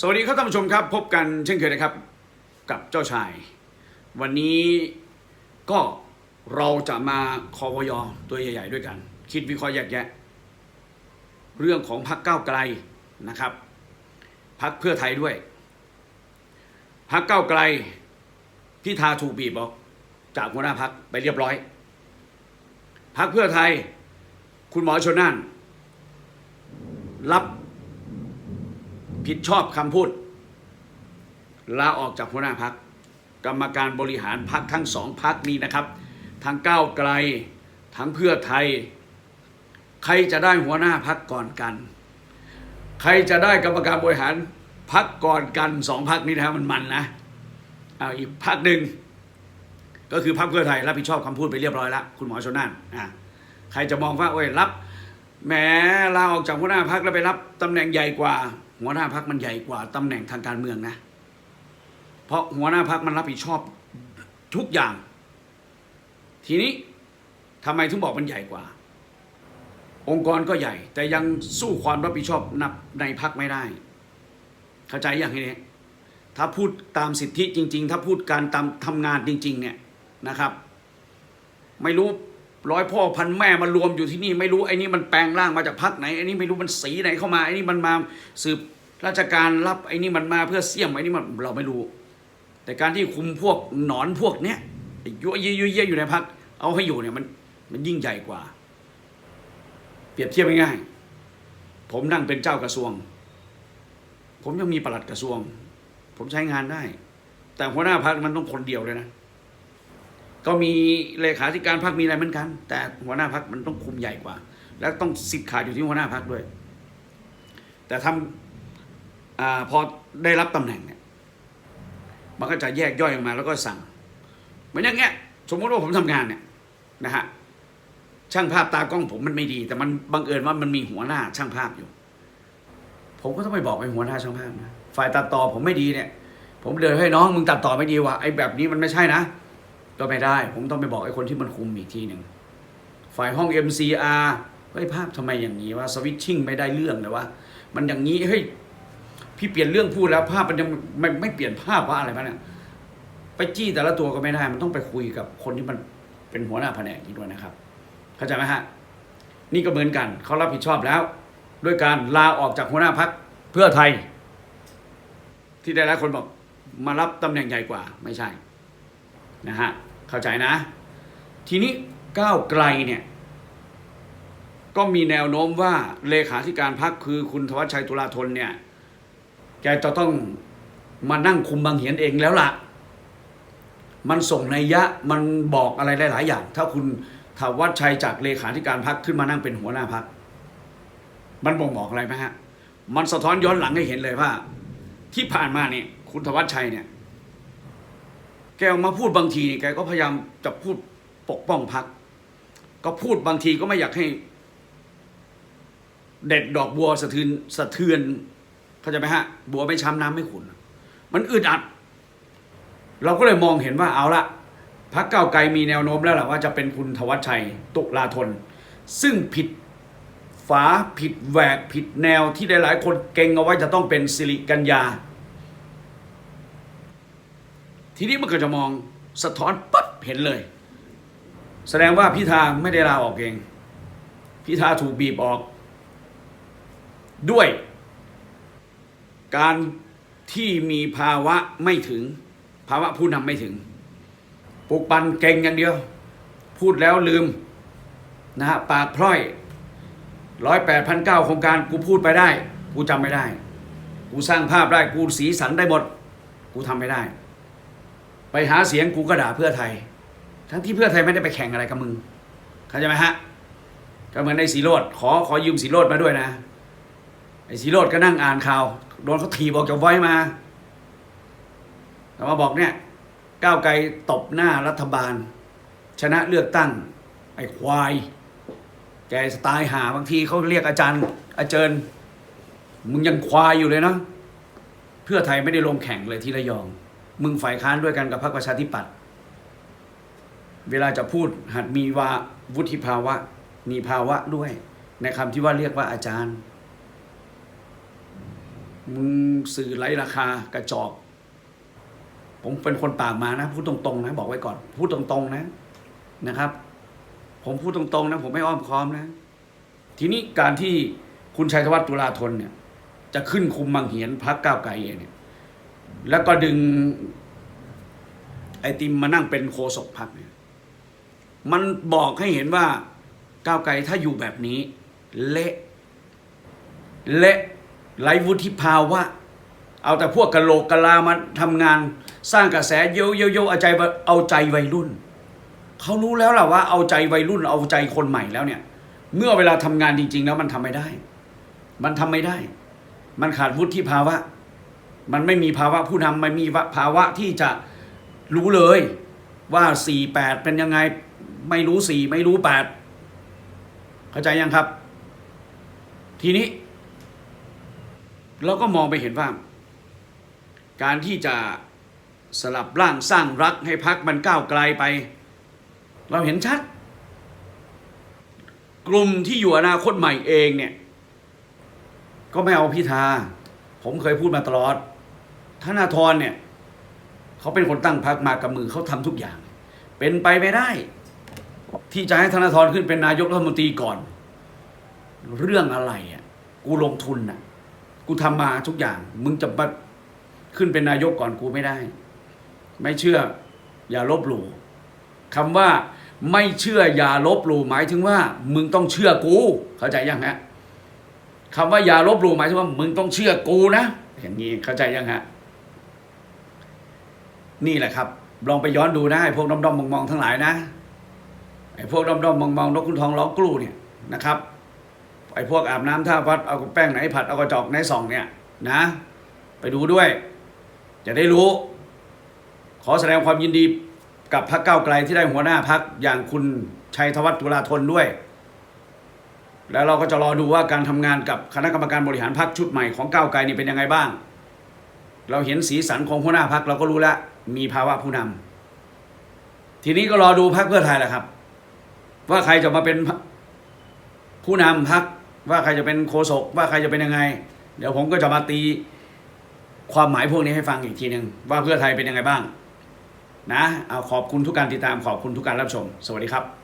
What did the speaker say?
สวัสดีครับท่านผู้ชมครับ พบกันเช่นเคยนะครับกับเจ้าชาย วันนี้ก็เราจะมาคอวยอตัวใหญ่ๆด้วยกัน คิดวิเคราะห์แยกแยะ เรื่องของพรรคก้าวไกลนะครับพรรคเพื่อไทยด้วยพรรคก้าวไกลพิธาถูกบีบออกจากหัวหน้าพรรคไปเรียบร้อยพรรคเพื่อไทย คุณหมอชนน่านรับ ผิดชอบคำพูดลาออกจากหัวหน้าพัก กรรมการบริหารพักทั้งสองพักนี้นะครับ ทั้งก้าวไกล ทั้งเพื่อไทย ใครจะได้หัวหน้าพักก่อนกัน ใครจะได้กรรมการบริหารพักก่อนกันสองพักนี้นะครับมันมันนะเอาอีกพักหนึ่งก็คือพักเพื่อไทยรับผิดชอบคำพูดไปเรียบร้อยแล้วคุณหมอชนน่านอะใครจะมองว่าโอ้ยรับ แหมลาออกจากหัวหน้าพักแล้วไปรับตำแหน่งใหญ่กว่า หัวหน้าพักมันใหญ่กว่าตำแหน่งทางการเมืองนะ เพราะหัวหน้าพักมันรับผิดชอบทุกอย่าง ทีนี้ทำไมถึงบอกมันใหญ่กว่า องค์กรก็ใหญ่ แต่ยังสู้ความรับผิดชอบนับในพักไม่ได้ เข้าใจอย่างนี้ถ้าพูดตามสิทธิจริง ๆ ถ้าพูดการตามทำงานจริง ๆ เนี่ยนะครับ ไม่รู้ ร้อยพ่อพันแม่มารวมอยู่ที่นี่ไม่รู้ไอ้นี่มันแปลงร่างมาจากพักไหนไอ้นี่ไม่รู้มันสีไหนเข้ามาไอ้นี่มันมาสืบราชการรับไอ้นี่มันมาเพื่อเสี่ยมไอ้นี่มันเราไม่รู้ แต่การที่คุมพวกหนอนพวกเนี้ยยั่วเยี่ยยั่วเยอยู่ในพักเอาให้อยู่เนี่ยมันมันยิ่งใหญ่กว่า เปรียบเทียบง่ายๆผมนั่งเป็นเจ้ากระทรวง ผมยังมีปลัดกระทรวง ผมใช้งานได้ แต่หัวหน้าพักมันต้องคนเดียวเลยนะ ก็มีเลขาธิการพรรคมีอะไรเหมือนกัน แต่หัวหน้าพรรคมันต้องคุมใหญ่กว่า แล้วต้องสิทธิ์ขาดอยู่ที่หัวหน้าพรรคด้วย แต่ทำอาพอได้รับตำแหน่งเนี่ยมันก็จะแยกย่อยออกมาแล้วก็สั่งเหมือนอย่างเงี้ย สมมติว่าผมทำงานเนี่ยนะฮะช่างภาพตากล้องผมมันไม่ดี แต่มันบังเอิญว่ามันมีหัวหน้าช่างภาพอยู่ ผมก็ต้องไปบอกไอ้หัวหน้าช่างภาพนะฝ่ายตัดต่อผมไม่ดีเนี่ย ผมเดินให้น้องมึงตัดต่อไม่ดีว่ะไอ้แบบนี้มันไม่ใช่นะ ก็ไม่ได้ ผมต้องไปบอกไอ้คนที่มันคุมอีกทีหนึ่งฝ่ายห้อง MCR เฮ้ยภาพทำไมอย่างนี้ว่าสวิตชิ่งไม่ได้เรื่องเลยวะมันอย่างนี้เฮ้ยพี่เปลี่ยนเรื่องพูดแล้วภาพมันยังไม่ไม่เปลี่ยนภาพว่าอะไรมางเนี่ยไปจี้แต่ละตัวก็ไม่ได้ มันต้องไปคุยกับคนที่มันเป็นหัวหน้าแผนกนี้ด้วยนะครับ เข้าใจไหมฮะนี่ก็เหมือนกันเขารับผิดชอบแล้ว ด้วยการลาออกจากหัวหน้าพักเพื่อไทย ที่ได้หลายคนบอกมารับตำแหน่งใหญ่กว่าไม่ใช่ นะฮะเข้าใจนะ ทีนี้ก้าวไกลเนี่ยก็มีแนวโน้มว่าเลขาธิการพักคือคุณธวัชชัยตุลาธนเนี่ยแกจะต้องมานั่งคุมบางเหียนเองแล้วล่ะ มันส่งในยยะมันบอกอะไรหลายๆอย่าง ถ้าคุณธวัชชัยจากเลขาธิการพักขึ้นมานั่งเป็นหัวหน้าพักมันบ่งบอกอะไรไหมฮะ มันสะท้อนย้อนหลังให้เห็นเลยว่า ที่ผ่านมาเนี่ยคุณธวัชชัยเนี่ย แกออกมาพูดบางทีแกก็พยายามจะพูดปกป้องพัก ก็พูดบางทีก็ไม่อยากให้ เด็ดดอกบัวสะเทือนสะเทือนเข้าใจไหมฮะ บัวไม่ช้ำน้ำไม่ขุนมันอึดอัด เราก็เลยมองเห็นว่าเอาละพักเก้าไกลมีแนวโน้มแล้วแหละว่าจะเป็นคุณธวัชชัยตุลาธน ซึ่งผิดฝาผิดแหวกผิดแนวที่หลายๆคนเก่งเอาไว้จะต้องเป็นสิริกัญญา ทีนี้มันก็จะมองสะท้อนปั๊บเห็นเลย แสดงว่าพิธาไม่ได้ลาออกเอง พิธาถูกบีบออก ด้วย การที่มีภาวะไม่ถึง ภาวะผู้นำไม่ถึงปลุกปันเก่งอย่างเดียว พูดแล้วลืมนะฮะปากพร่อยร้อยแปดพันเก้าโครงการกูพูดไปได้ กูจำไม่ได้ กูสร้างภาพได้ กูสีสันได้หมด กูทำไม่ได้ ไปหาเสียงกูก็ด่าเพื่อไทย ทั้งที่เพื่อไทยไม่ได้ไปแข่งอะไรกับมึงเข้าใจไหมฮะก็เหมือนในสีโรดขอขอยืมสีโรดมาด้วยนะไอ้สีโรดก็นั่งอ่านข่าวโดนเขาถีบออกจากไว้มาแต่มาบอกเนี่ยก้าวไกลตบหน้ารัฐบาล ชนะเลือกตั้ง ไอ้ควาย แกสไตล์หาบางทีเขาเรียกอาจารย์อาจารย์มึงยังควายอยู่เลยเนาะเพื่อไทยไม่ได้ลงแข่งเลยที่ระยอง มึงฝ่ายค้านด้วยกันกับพรรคประชาธิปัตย์เวลาจะพูดหัดมีวาวุฒิภาวะ มีภาวะด้วย ในคำที่ว่าเรียกว่าอาจารย์ มึงสื่อไร้ราคากระจอก ผมเป็นคนปากมานะ พูดตรงๆนะ บอกไว้ก่อน พูดตรงๆนะนะครับ ผมพูดตรงๆนะ ผมไม่อ้อมค้อมนะ ทีนี้การที่คุณชัยธวัฒน์ตุลาธนเนี่ย จะขึ้นคุมมังเหียนพักก้าวไกลเองเนี่ย แล้วก็ดึงไอติมมานั่งเป็นโคศกพักเนี่ยมันบอกให้เห็นว่าก้าวไกลถ้าอยู่แบบนี้ เละเละไร้วุฒิภาวะ เอาแต่พวกกะโหลกกะลามาทำงาน สร้างกระแสเยอะเยอเอาใจเอาใจวัยรุ่น เขารู้แล้วล่ะว่า เอาใจวัยรุ่น เอาใจคนใหม่แล้วเนี่ย เมื่อเวลาทำงานจริง ๆ แล้วมันทำไม่ได้ มันทำไม่ได้ มันขาดวุฒิภาวะ มันไม่มีภาวะผู้นำไม่มีภาวะที่จะรู้เลยว่าสี่แปดเป็นยังไงไม่รู้สี่ไม่รู้แปดเข้าใจยังครับ ทีนี้ เราก็มองไปเห็นว่า การที่จะสลับร่างสร้างรักให้พักมันก้าวไกลไป เราเห็นชัด กลุ่มที่อยู่อนาคตใหม่เองเนี่ย ก็ไม่เอาพิธา ผมเคยพูดมาตลอด ธนาธรเนี่ยเขาเป็นคนตั้งพักมากับมือเขาทำทุกอย่าง เป็นไปไม่ได้ ที่จะให้ธนาธรขึ้นเป็นนายกรัฐมนตรีก่อน เรื่องอะไรอะกูลงทุนน่ะกูทำมาทุกอย่าง มึงจะมาขึ้นเป็นนายกก่อนกูไม่ได้ ไม่เชื่อ อย่าลบหลู่คำว่าไม่เชื่ออย่าลบหลู่หมายถึงว่า มึงต้องเชื่อกู เข้าใจยังฮะคำว่าอย่าลบหลู่หมายถึงว่า มึงต้องเชื่อกูนะ อย่างนี้เข้าใจยังฮะ นี่แหละครับ ลองไปย้อนดูนะไอ้พวกด้อมๆมองๆทั้งหลายนะไอ้พวกด้อมๆมองๆนกคุณทองร้องกลู่เนี่ยนะครับไอ้พวกอาบน้ำท่าพัดเอาแป้งไหนผัดเอากระจอกไหนส่องเนี่ยนะ ไปดูด้วย จะได้รู้ ขอแสดงความยินดีกับพรรคก้าวไกลที่ได้หัวหน้าพักอย่างคุณชัยธวัฒน์ตุลาธนด้วย แล้วเราก็จะรอดูว่าการทำงานกับคณะกรรมการบริหารพักชุดใหม่ของก้าวไกลนี่เป็นยังไงบ้าง เราเห็นสีสันของหัวหน้าพักเราก็รู้แล้วมีภาวะผู้นำทีนี้ก็รอดูพักเพื่อไทยแหละครับ ว่าใครจะมาเป็นผู้นำพักว่าใครจะเป็นโฆษกว่าใครจะเป็นยังไง เดี๋ยวผมก็จะมาตีความหมายพวกนี้ให้ฟังอีกทีหนึ่งว่าเพื่อไทยเป็นยังไงบ้าง นะเอาขอบคุณทุกการติดตามขอบคุณทุกการรับชม สวัสดีครับ